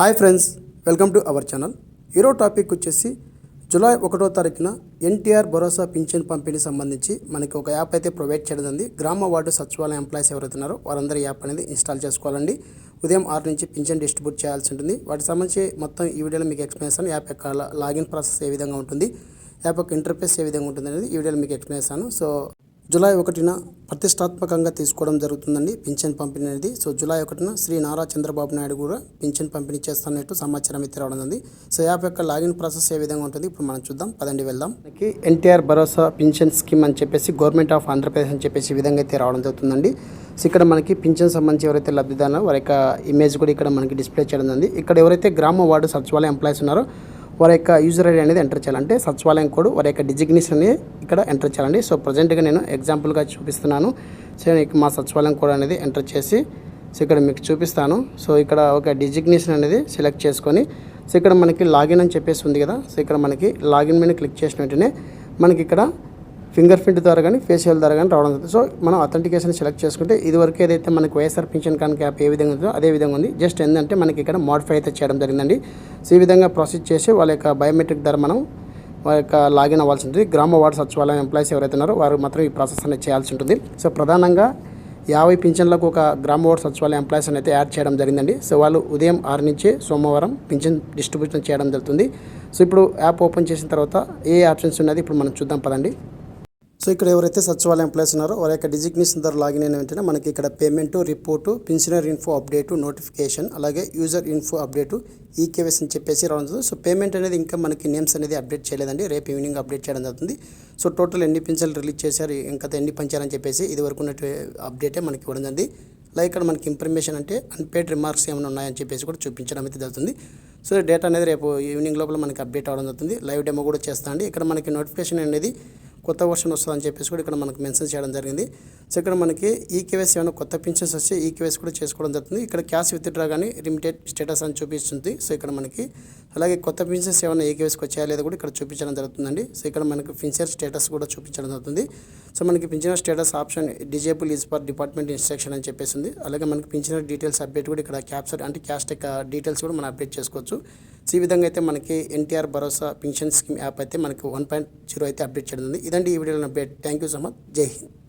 Hi friends welcome to our channel. ఈరోజు topic వచ్చేసి July ఒకటో తారీఖున ఎన్టీఆర్ భరోసా పింఛన్ పంపిణీ సంబంధించి మనకి ఒక యాప్ అయితే ప్రొవైడ్ చేయడం గ్రామ వార్డు సచివాలయం ఎంప్లాయీస్ ఎవరైతున్నారో వారందరూ యాప్ అనేది ఇన్స్టాల్ చేసుకోవాలండి. ఉదయం ఆరు నుంచి పింఛన్ డిస్ట్రిబ్యూట్ చేయాల్సి ఉంటుంది. వాటికి సంబంధించి మొత్తం ఈ వీడియోలో మీకు ఎక్స్ప్లెయిన్ యాప్ యొక్క లాగిన్ ప్రాసెస్ ఏ విధంగా ఉంటుంది యాప్ యొక్క ఇంటర్ఫేస్ ఏ విధంగా ఉంటుంది అనేది ఈ వీడియోలో మీకు ఎక్స్ప్లెయిన్ చేస్తాను సో జూలై ఒకటిన ప్రతిష్టాత్మకంగా తీసుకోవడం జరుగుతుందండి. పింఛన్ పంపిణీ అనేది. సో జూలై ఒకటిన శ్రీ నారా చంద్రబాబు నాయుడు కూడా పింఛన్ పంపిణీ చేస్తున్నట్టు సమాచారం అయితే రావడం ఉంది సో యాప్ యొక్క లాగిన్ ప్రాసెస్ ఏ విధంగా ఉంటుంది? ఇప్పుడు మనం చూద్దాం. పదండి వెళ్దాం. మనకి ఎన్టీఆర్ భరోసా పింఛన్ స్కీమ్ అని చెప్పేసి గవర్నమెంట్ ఆఫ్ ఆంధ్రప్రదేశ్ అని చెప్పేసి ఈ విధంగా అయితే రావడం జరుగుతుందండి. సో ఇక్కడ మనకి పింఛన్ సంబంధించి ఎవరైతే లబ్ధిదారో వారి యొక్క ఇమేజ్ కూడా ఇక్కడ మనకి డిస్ప్లే చేయడం ఉంది ఇక్కడ ఎవరైతే గ్రామ వార్డు సచివాలయం ఎంప్లాయీస్ ఉన్నారో వారి యొక్క యూజర్ ఐడి అనేది ఎంటర్ చేయాలంటే సచివాలయం కోడ్ వారి యొక్క డిజిగ్నేషన్ ఇక్కడ ఎంటర్ చేయాలండి. సో ప్రజెంట్గా నేను ఎగ్జాంపుల్గా చూపిస్తున్నాను. సో నేను మా సచివాలయం కోడ్ అనేది ఎంటర్ చేసి సో ఇక్కడ మీకు చూపిస్తాను. సో ఇక్కడ ఒక డిజిగ్నేషన్ అనేది సెలెక్ట్ చేసుకొని సో ఇక్కడ మనకి లాగిన్ అని చెప్పేసి ఉంది కదా. సో ఇక్కడ మనకి లాగిన్ మీద క్లిక్ చేసిన వెంటనే మనకి ఇక్కడ ఫింగర్ ప్రింట్ ద్వారా కానీ ఫేషియల్ ద్వారా కానీ రావడం జరుగుతుంది. సో మనం అథెంటికేషన్ సెలెక్ట్ చేసుకుంటే ఇదివరకు ఏదైతే మనకి వైఎస్ఆర్ పింఛన్ కానికి యాప్ ఏ విధంగా ఉందో అదే విధంగా ఉంది. జస్ట్ ఏంటంటే మనకి ఇక్కడ మోడిఫై అయితే చేయడం జరిగిందండి. సో ఈ విధంగా ప్రాసెస్ చేసి వాళ్ళ యొక్క బయోమెట్రిక్ ద్వారా మనం వారి యొక్క లాగిన్ అవ్వాల్సి ఉంటుంది. గ్రామ వార్డు సచివాలయం ఎంప్లాయీస్ ఎవరైతే ఉన్నారో వారు మాత్రం ఈ ప్రాసెస్ అనేది చేయాల్సి ఉంటుంది. సో ప్రధానంగా యాభై పింఛన్లకు ఒక గ్రామ వార్డు సచివాలయం ఎంప్లాయీస్ అయితే యాడ్ చేయడం జరిగిందండి. సో వాళ్ళు ఉదయం ఆరు నుంచి సోమవారం పింఛన్ డిస్ట్రిబ్యూషన్ చేయడం జరుగుతుంది. సో ఇప్పుడు యాప్ ఓపెన్ చేసిన తర్వాత ఏ ఆప్షన్స్ ఉన్నది ఇప్పుడు మనం చూద్దాం పదండి. సో ఇక్కడ ఎవరైతే సచివాలయం ఎంప్లాయీస్ ఉన్నారో వారి యొక్క డిజిగ్నేషన్ ద్వారా లాగిన్ అయిన వెంటనే మనకి ఇక్కడ payment report pensioner info update notification అలాగే యూజర్ ఇన్ఫో అప్డేటు ఈకేవైస్ అని చెప్పేసి రావడం జరుగుతుంది. సో పేమెంట్ అనేది ఇంకా మనకి నేమ్స్ అనేది అప్డేట్ చేయలేదండి. రేపు ఈవినింగ్ అప్డేట్ చేయడం జరుగుతుంది. సో టోటల్ ఎన్ని పెన్షన్లు రిలీజ్ చేశారు ఇంకా ఎన్ని పంచారని చెప్పేసి ఇది వరకు ఉన్న అప్డేటే మనకి ఇవ్వడం జరిగింది. లైక్ ఇక్కడ మనకి ఇన్ఫర్మేషన్ అంటే అన్పేడ్ రిమార్క్స్ ఏమైనా ఉన్నాయని చెప్పేసి కూడా చూపించడం అయితే జరుగుతుంది. సో డేటా అనేది రేపు ఈవినింగ్ లోపల మనకి అప్డేట్ అవ్వడం జరుగుతుంది. లైవ్ డెమో కూడా చేస్తా అండి ఇక్కడ మనకి నోటిఫికేషన్ అనేది కొత్త వర్షన్ వస్తుందని చెప్పేసి కూడా ఇక్కడ మనకు మెన్షన్ చేయడం జరిగింది. సో ఇక్కడ మనకి ఈ కేవైసీ ఏమైనా కొత్త పింఛన్స్ వస్తే ఈ కేవైసీ కూడా చేసుకోవడం జరుగుతుంది. ఇక్కడ క్యాష్ విత్డ్రా కానీ లిమిటెడ్ స్టేటస్ అని చూపిస్తుంది. సో ఇక్కడ మనకి అలాగే కొత్త పింఛన్స్ ఏమైనా ఏ కేవైసీకి వచ్చాయా లేదా కూడా ఇక్కడ చూపించడం జరుగుతుందండి. సో ఇక్కడ మనకి పింఛన్ స్టేటస్ కూడా చూపించడం జరుగుతుంది. సో మనకి pensioner status option disable is for department instruction అని చెప్పేసి ఉంది అలాగే మనకి పింఛనర్ డీటెయిల్స్ అప్డేట్ కూడా ఇక్కడ క్యాప్చర్ అంటే క్యాస్ట్ యొక్క డీటెయిల్స్ కూడా మనం అప్డేట్ చేసుకోవచ్చు. సో ఈ విధంగా అయితే మనకి ఎన్టీఆర్ భరోసా పింఛన్ స్కీమ్ యాప్ అయితే మనకి వన్ పాయింట్ జీరో అయితే అప్డేట్ చేయడం ఇదండి ఈ వీడియోలో update. Thank you so much. జై హింద్.